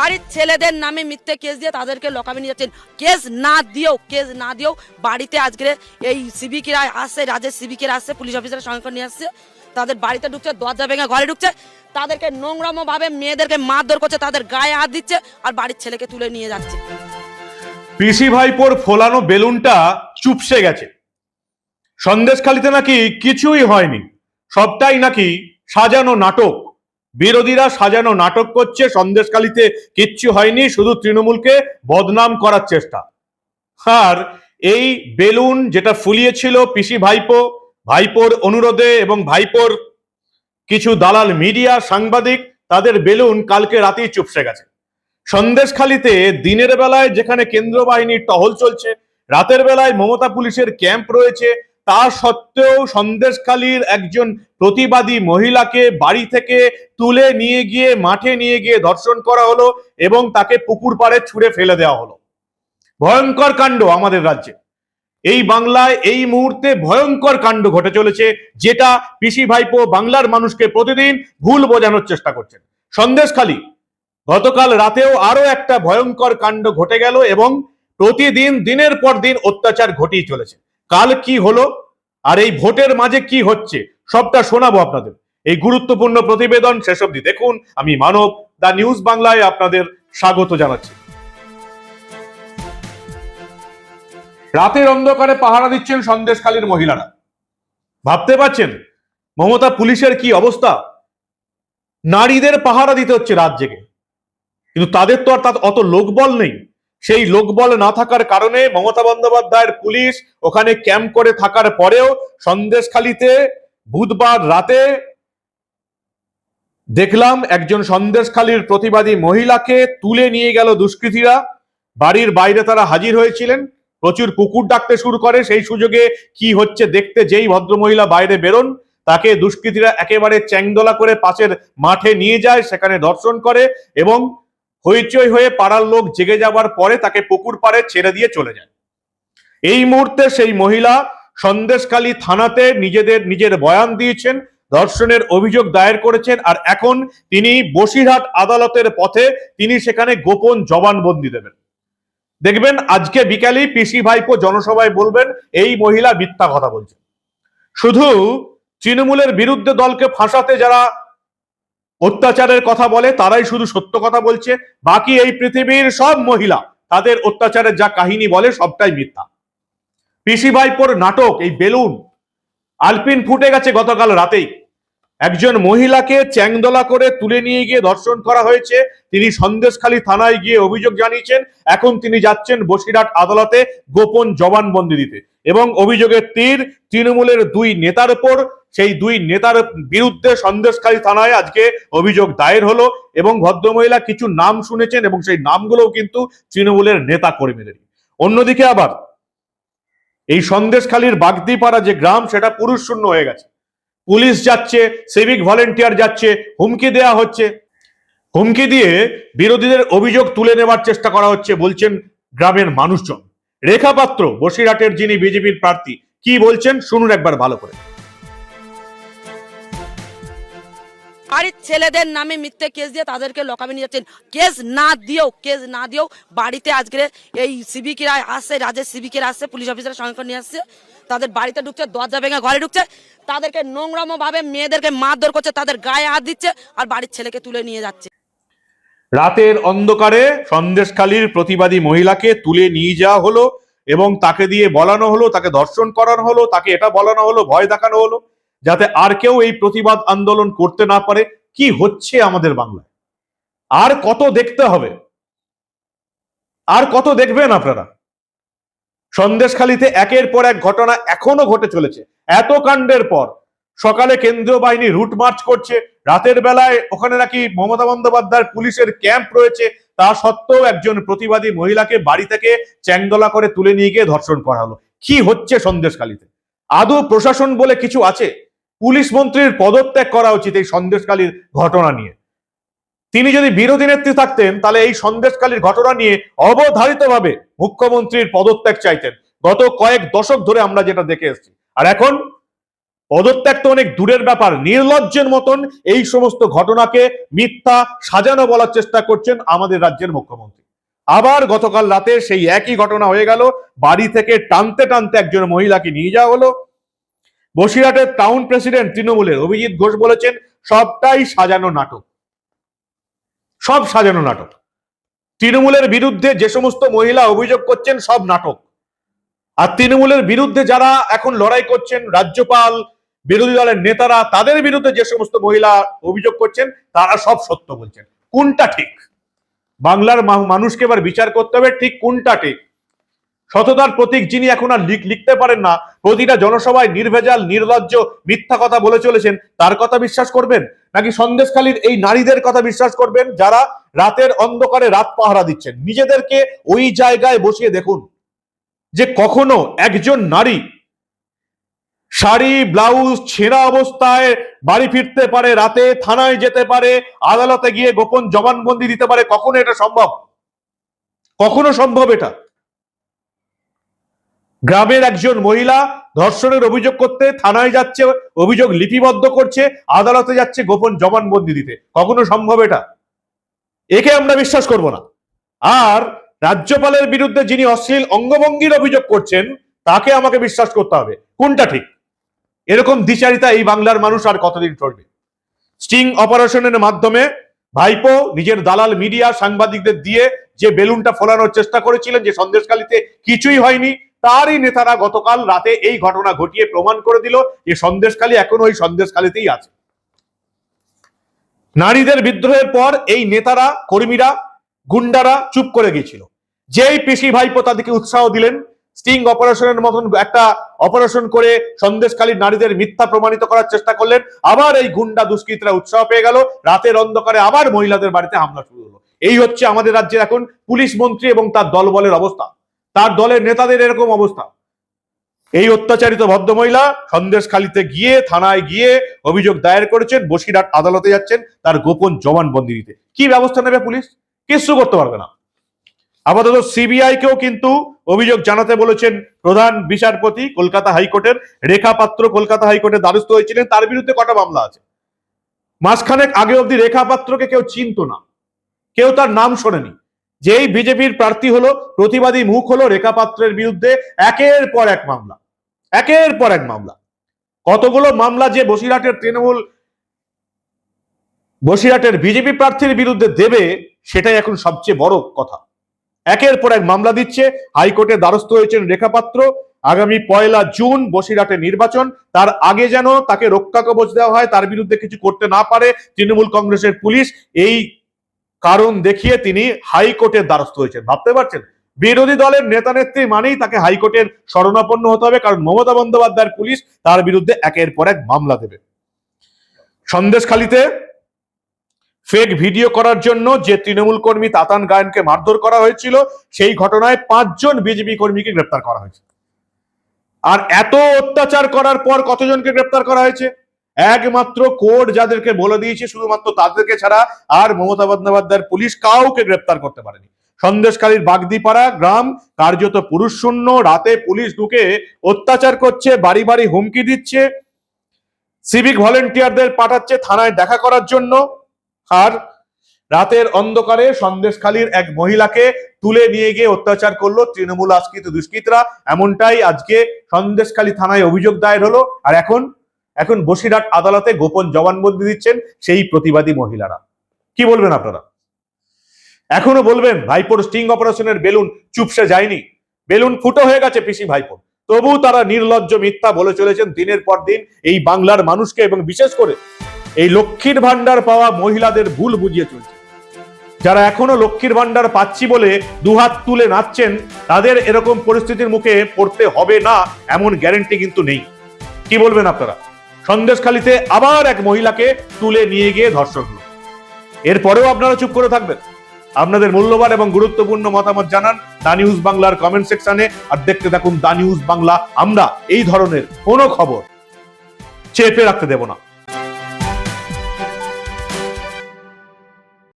বাড়ির ছেলেদের নামে মিথ্যে কেস দিয়ে তাদেরকে লকাবে নিয়ে যাচ্ছেন। কেস না দিয়েও, কেস না দিয়েও বাড়িতে আজকে এই সিভিকেরা আসছে, রাজ্যের সিভিকেরা আসছে, পুলিশ অফিসারের সঙ্গে নিয়ে আসছে। তাদের বাড়িতে ঢুকছে, দরজা ভেঙে ঘরে ঢুকছে। তাদেরকে নোংরাম ভাবে মেয়েদেরকে মারধর করছে, তাদের গায়ে হাত দিচ্ছে আর বাড়ির ছেলেকে তুলে নিয়ে যাচ্ছে। পিসি ভাইপোর ফোলানো বেলুনটা চুপসে গেছে। সন্দেশখালিতে নাকি কিছুই হয়নি। সবটাই নাকি সাজানো নাটক। বিরোধীরা সাজানো নাটক করছে, সন্দেশখালিতে কিচ্ছু হয়নি, শুধু তৃণমূলকে বদনাম করার চেষ্টা। আর এই বেলুন যেটা ফুলিয়েছিল পিসি ভাইপো, ভাইপোর অনুরোধে এবং ভাইপোর কিছু দালাল মিডিয়া সাংবাদিক, তাদের বেলুন কালকে রাতেই চুপসে গেছে। সন্দেশখালিতে দিনের বেলায় যেখানে কেন্দ্র বাহিনীর টহল চলছে, রাতের বেলায় মমতা পুলিশের ক্যাম্প রয়েছে তা সত্ত্বেও সন্দেশখালীর একজন প্রতিবাদী মহিলাকে বাড়ি থেকে তুলে নিয়ে গিয়ে, মাঠে নিয়ে গিয়ে ধর্ষণ করা হলো এবং তাকে পুকুর পাড়ে ছুঁড়ে ফেলে দেওয়া হলো। ভয়ঙ্কর কাণ্ড আমাদের রাজ্যে। এই বাংলায় এই মুহূর্তে ভয়ঙ্কর কাণ্ড ঘটে চলেছে, যেটা পিসি ভাইপো বাংলার মানুষকে প্রতিদিন ভুল বোঝানোর চেষ্টা করছেন। সন্দেশখালী, গতকাল রাতেও আরও একটা ভয়ঙ্কর কাণ্ড ঘটে গেল এবং প্রতিদিন, দিনের পর দিন অত্যাচার ঘটিয়ে চলেছে। কাল কি হলো আর এই ভোটের মাঝে কি হচ্ছে? সবটা শোনাবো আপনাদের। এই গুরুত্বপূর্ণ প্রতিবেদন শেষ অবধি দেখুন। আমি মানব, দা নিউজ বাংলায় আপনাদের স্বাগত জানাচ্ছি। রাতের অন্ধকারে পাহারা দিচ্ছেন সন্দেশখালীর মহিলারা। ভাবতে পারছেন? মমতা, পুলিশের কি অবস্থা? নারীদের পাহারা দিতে হচ্ছে রাত জেগে। কিন্তু তাদের তো আর তার অত লোকবল নেই। সেই লোকবল না থাকার কারণে মমতা বন্দ্যোপাধ্যায়ের পুলিশ ওখানে ক্যাম্প করে থাকার পরেও সন্দেশখালিতে বুধবার রাতে দেখলাম একজন সন্দেশখালীর প্রতিবাদী মহিলাকে তুলে নিয়ে গেল দুষ্কৃতীরা। বাড়ির বাইরে তারা হাজির হয়েছিলেন। প্রচুর কুকুর ডাকতে শুরু করে। সেই সুযোগে কি হচ্ছে দেখতে যেই ভদ্রমহিলা বাইরে বেরোন, তাকে দুষ্কৃতীরা একেবারে চ্যাংদোলা করে পাশের মাঠে নিয়ে যায়, সেখানে দর্শন করে এবং হইচই হয়ে পাড়ার লোক জেগে যাবার পরে তাকে পুকুর পাড়ে ছেড়ে দিয়ে চলে যায়। এই মুহূর্তে সেই মহিলা সন্দেশখালী থানাতে নিজেদের নিজের বয়ান দিয়েছেন, ধর্ষণের অভিযোগ দায়ের করেছেন আর এখন তিনি বসিরহাট আদালতের পথে তিনি সেখানে গোপন জবানবন্দি দেবেন। দেখবেন আজকে বিকালেই পিসি ভাইপো জনসভায় বলবেন, এই মহিলা মিথ্যা কথা বলছেন। শুধু তৃণমূলের বিরুদ্ধে দলকে ফাঁসাতে যারা অত্যাচারের কথা বলে, তারাই শুধু সত্য কথা বলছে। বাকি এই পৃথিবীর সব মহিলা, তাদের অত্যাচারের যা কাহিনী বলে, সবটাই মিথ্যা। পিসি ভাইপোর নাটক, এই বেলুন, আলপিন ফুটে গেছে গতকাল রাতেই। একজন মহিলাকে চ্যাংদোলা করে তুলে নিয়ে গিয়ে ধর্ষণ করা হয়েছে। তিনি সন্দেশখালী থানায় গিয়ে অভিযোগ জানিয়েছেন, এখন তিনি যাচ্ছেন বসিরহাট আদালতে গোপন জবানবন্দি দিতে। এবং অভিযোগের তীর তৃণমূলের দুই নেতার উপর। সেই দুই নেতার বিরুদ্ধে সন্দেশখালী থানায় আজকে অভিযোগ দায়ের হলো এবং ভদ্রমহিলা কিছু নাম শুনেছেন এবং সেই নামগুলোও কিন্তু তৃণমূলের নেতা কর্মীদের অন্যদিকে আবার এই সন্দেশখালীর বাগদিপাড়া যে গ্রাম, সেটা পুরুষ শূন্য হয়ে গেছে। পুলিশ যাচ্ছে সিভিক ভলেন্টিয়ার যাচ্ছে, হুমকি দেয়া হচ্ছে। হুমকি দিয়ে বিরোধীদের অভিযোগ তুলে নেওয়ার চেষ্টা করা হচ্ছে, বলছেন গ্রামের মানুষজন। রেখা পাত্র, বসিরহাটের যিনি বিজেপির প্রার্থী, কি বলছেন শুনুন একবার ভালো করে। বাড়ির ছেলেদের নামে মিথ্যে কেস দিয়ে তাদেরকে লকাবে নিয়ে যাচ্ছেন। কেস না দিয়েও, কেস না দিয়েও বাড়িতে আজকে এই সিভিকেরা আসছে রাজের সিভিকেরা আসছে, পুলিশ অফিসারের সঙ্গে নিয়ে আসছে। তাদের বাড়িতে ঢুকছে, দরজা ভেঙে ঘরে ঢুকছে। তাদেরকে নোংরাম ভাবে মেয়েদেরকে মারধর করছে, তাদের গায়ে হাত দিচ্ছে আর বাড়ির ছেলেকে তুলে নিয়ে যাচ্ছে। রাতের অন্ধকারে সন্দেশখালীর প্রতিবাদী মহিলাকে তুলে নিয়ে যাওয়া হলো এবং তাকে দিয়ে বলানো হলো, তাকে দর্শন করানো হলো, তাকে এটা বলানো হলো, ভয় দেখানো হলো, যাতে আর কেউ এই প্রতিবাদ আন্দোলন করতে না পারে। কি হচ্ছে আমাদের বাংলায়? আর কত দেখতে হবে? আর কত দেখবেন আপনারা? সন্দেশখালীতে একের পর এক ঘটনা এখনও ঘটে চলেছে। এত কাণ্ডের পর সকালে কেন্দ্রীয় বাহিনী রুট মার্চ করছে রাতের বেলায় ওখানে নাকি মমতা বন্দ্যোপাধ্যায়ের পুলিশের ক্যাম্প রয়েছে। তা সত্ত্বেও একজন প্রতিবাদী মহিলাকে বাড়ি থেকে চ্যাংদোলা করে তুলে নিয়ে গিয়ে ধর্ষণ করা হলো। কি হচ্ছে সন্দেশখালীতে? আদৌ প্রশাসন বলে কিছু আছে? পুলিশ মন্ত্রীর পদত্যাগ করা উচিত এই সন্দেশখালীর ঘটনা নিয়ে। তিনি যদি বিরোধী নেত্রী থাকতেন, তাহলে এই সন্দেশখালীর ঘটনা নিয়ে অবধারিতভাবে মুখ্যমন্ত্রীর পদত্যাগ চাইতেন। গত কয়েক দশক ধরে আমরা যেটা দেখে এসেছি। আর এখন পদত্যাগ তো অনেক দূরের ব্যাপার। নির্লজ্জের মতন এই সমস্ত ঘটনাকে মিথ্যা সাজানো বলার চেষ্টা করছেন আমাদের রাজ্যের মুখ্যমন্ত্রী। আবার গতকাল রাতে সেই একই ঘটনা হয়ে গেল। বাড়ি থেকে টানতে টানতে একজন মহিলাকে নিয়ে যাওয়া হলো। বসিরহাটের টাউন প্রেসিডেন্ট তৃণমূলের অভিজিৎ ঘোষ বলেছেন, সবটাই সাজানো নাটক। সব সাজানো নাটক। তৃণমূলের বিরুদ্ধে যে সমস্ত মহিলা অভিযোগ করছেন, সব নাটক। আর তৃণমূলের বিরুদ্ধে যারা এখন লড়াই করছেন, রাজ্যপাল বিরোধী দলের নেতারা তাদের বিরুদ্ধে যে সমস্ত মহিলা অভিযোগ করছেন, তারা সব সত্য বলছেন। কোনটা ঠিক? বাংলার মানুষকে এবার বিচার করতে হবে, ঠিক কোনটা ঠিক? সততার প্রতীক যিনি এখন আর লিখ- লিখতে পারেন না, প্রতিটা জনসভায় নির্ভেজাল, নির্লজ্জ, মিথ্যা কথা বলে চলেছেন, তার কথা বিশ্বাস করবেন? নাকি সন্দেশখালীর এই নারীদের কথা বিশ্বাস করবেন, যারা রাতের অন্ধকারে রাত পাহারা দিচ্ছেন? নিজেদেরকে ওই জায়গায় বসিয়ে দেখুন যে কখনো একজন নারী শাড়ি, ব্লাউজ, ছেঁড়া অবস্থায় বাড়ি ফিরতে পারে, রাতে থানায় যেতে পারে, আদালতে গিয়ে গোপন জবানবন্দি দিতে পারে, কখনো এটা সম্ভব? কখনো সম্ভব এটা? গ্রামের একজন মহিলা ধর্ষণের অভিযোগ করতে থানায় যাচ্ছে, অভিযোগ লিপিবদ্ধ করছে, আদালতে যাচ্ছে গোপন জবানবন্দি দিতে। কখনো সম্ভব এটা? একে আমরা বিশ্বাস করব না। আর রাজ্যপালের বিরুদ্ধে যিনি অশ্লীল অঙ্গভঙ্গির অভিযোগ করছেন, তাকে আমাকে বিশ্বাস করতে হবে। কোনটা ঠিক? এরকম দ্বিচারিতা এই বাংলার মানুষ আর কতদিন চলবে? স্টিং অপারেশনের মাধ্যমে ভাইপো, নিজের দালাল মিডিয়া, সাংবাদিকদের দিয়ে যে বেলুনটা ফোলানোর চেষ্টা করেছিলেন, যে সন্দেশকালীতে কিছুই হয়নি, তারই নেতারা গতকাল রাতে এই ঘটনা ঘটিয়ে প্রমাণ করে দিল যে সন্দেশকালী এখনও ওই সন্দেশকালীতেই আছে। নারীদের বিদ্রোহের পর এই নেতারা, কর্মীরা, গুন্ডারা চুপ করে গিয়েছিল। যেই পেশি ভাইপো তাদেরকে উৎসাহ দিলেন স্টিং অপারেশনের মতন একটা অপারেশন করে সন্দেশকালীর নারীদের মিথ্যা প্রমাণিত করার চেষ্টা করলেন। আবার এই গুন্ডা দুষ্কৃতীরা উৎসাহ পেয়ে গেল। রাতের অন্ধকারে আবার মহিলাদের বাড়িতে হামলা শুরু হলো। এই হচ্ছে আমাদের রাজ্যের এখন পুলিশ মন্ত্রী এবং তার দলবলের অবস্থা। তার দলের নেতাদের এরকম অবস্থা। এই অত্যাচারিত ভদ্রমহিলা সন্দেশখালিতে গিয়ে, থানায় গিয়ে অভিযোগ দায়ের করেছেন, বসিরহাট আদালতে যাচ্ছেন তার গোপন জবানবন্দি দিতে কি ব্যবস্থা নেবে পুলিশ? কিছু করতে পারবে না। আপাতত সিবিআই কেও কিন্তু অভিযোগ জানাতে বলেছেন প্রধান বিচারপতি কলকাতা হাইকোর্টের রেখা পাত্র কলকাতা হাইকোর্টের দ্বারস্থ হয়েছিলেন। তার বিরুদ্ধে কটা মামলা আছে? মাসখানেক আগে অবধি রেখা পাত্রকে কেউ চিনতো না। কেউ তার নাম শোনেনি। যেই বিজেপির প্রার্থী হলো, প্রতিবাদী মুখ হলো রেখা পাত্রের বিরুদ্ধে একের পর এক মামলা। একের পর এক মামলা। কতগুলো মামলা যে বসিরহাটের তৃণমূল, বসিরহাটের বিজেপি প্রার্থীর বিরুদ্ধে দেবে, সেটাই এখন সবচেয়ে বড় কথা। একের পর এক মামলা দিচ্ছে, হাইকোর্টে দ্বারস্থ হয়েছেন রেখাপাত্র। আগামী পয়লা জুন বসিরহাটে নির্বাচন, তার আগে যেন তাকে রক্ষা কবচ দেওয়া হয়, তার বিরুদ্ধে কিছু করতে না পারে তৃণমূল কংগ্রেসের পুলিশ। এই কারণ দেখিয়ে তিনি হাইকোর্টের দ্বারস্থ হয়েছেন। ভাবতে পারছেন? বিরোধী দলের নেতা নেত্রী মানেই তাকে হাইকোর্টের শরণাপন্ন হতে হবে, কারণ মমতা বন্দ্যোপাধ্যায়ের পুলিশ তার বিরুদ্ধে একের পর এক মামলা দেবে। সন্দেশখালিতে ফেক ভিডিও করার জন্য যে তৃণমূল কর্মী তাতান গায়নকে মারধর করা হয়েছিল, সেই ঘটনায় পাঁচজন বিজেপি কর্মীকে গ্রেপ্তার করা হয়েছে। আর এত অত্যাচার করার পর কতজনকে গ্রেপ্তার করা হয়েছে? একমাত্র কোর্ট যাদেরকে বলে দিয়েছে, শুধুমাত্র তাদেরকে ছাড়া আর মমতা বন্দ্যোপাধ্যায়ের পুলিশ কাউকে গ্রেপ্তার করতে পারেনি। সন্দেশকালীর বাগদিপাড়া গ্রাম কার্যত পুরুষ শূন্য, রাতে পুলিশ ঢুকে অত্যাচার করছে, বাড়ি বাড়ি হুমকি দিচ্ছে, সিভিক ভলেন্টিয়ারদের পাঠাচ্ছে, থানায় দেখা করার জন্য। আর রাতের অন্ধকারে সন্দেশখালীর এক মহিলাকে তুলে নিয়ে গিয়ে অত্যাচার করল তৃণমূল আশ্রিত দুষ্কৃতরা। এমনটাই আজকে সন্দেশখালী থানায় অভিযোগ দায়ের হলো। আর এখন এখন বসিরহাট আদালতে গোপন জবানবন্দি দিচ্ছেন সেই প্রতিবাদী মহিলারা। কি বলবেন আপনারা? এখনও বলবেন, ভাইপোর স্টিং অপারেশনের বেলুন চুপসে যায়নি। বেলুন ফুটো হয়ে গেছে পিসি ভাইপোর। তবু তারা নির্লজ্জ মিথ্যা বলে চলেছেন দিনের পর দিন এই বাংলার মানুষকে এবং বিশেষ করে এই লক্ষ্মীর ভান্ডার পাওয়া মহিলাদের ভুল বুঝিয়ে চলছে। যারা এখনও লক্ষ্মীর ভান্ডার পাচ্ছি বলে দুহাত তুলে নাচছেন, তাদের এরকম পরিস্থিতির মুখে পড়তে হবে না, এমন গ্যারেন্টি কিন্তু নেই। কি বলবেন আপনারা? সন্দেশখালিতে আবার এক মহিলাকে তুলে নিয়ে গিয়ে ধর্ষণ এরপরেও আপনারা চুপ করে থাকবেন। আপনাদের মূল্যবান এবং গুরুত্বপূর্ণ মতামত জানান দা নিউজ বাংলার কমেন্ট সেকশনে, আর দেখতে থাকুন দা নিউজ বাংলা। আমরা এই ধরনের কোনো খবর চেপে রাখতে দেব না।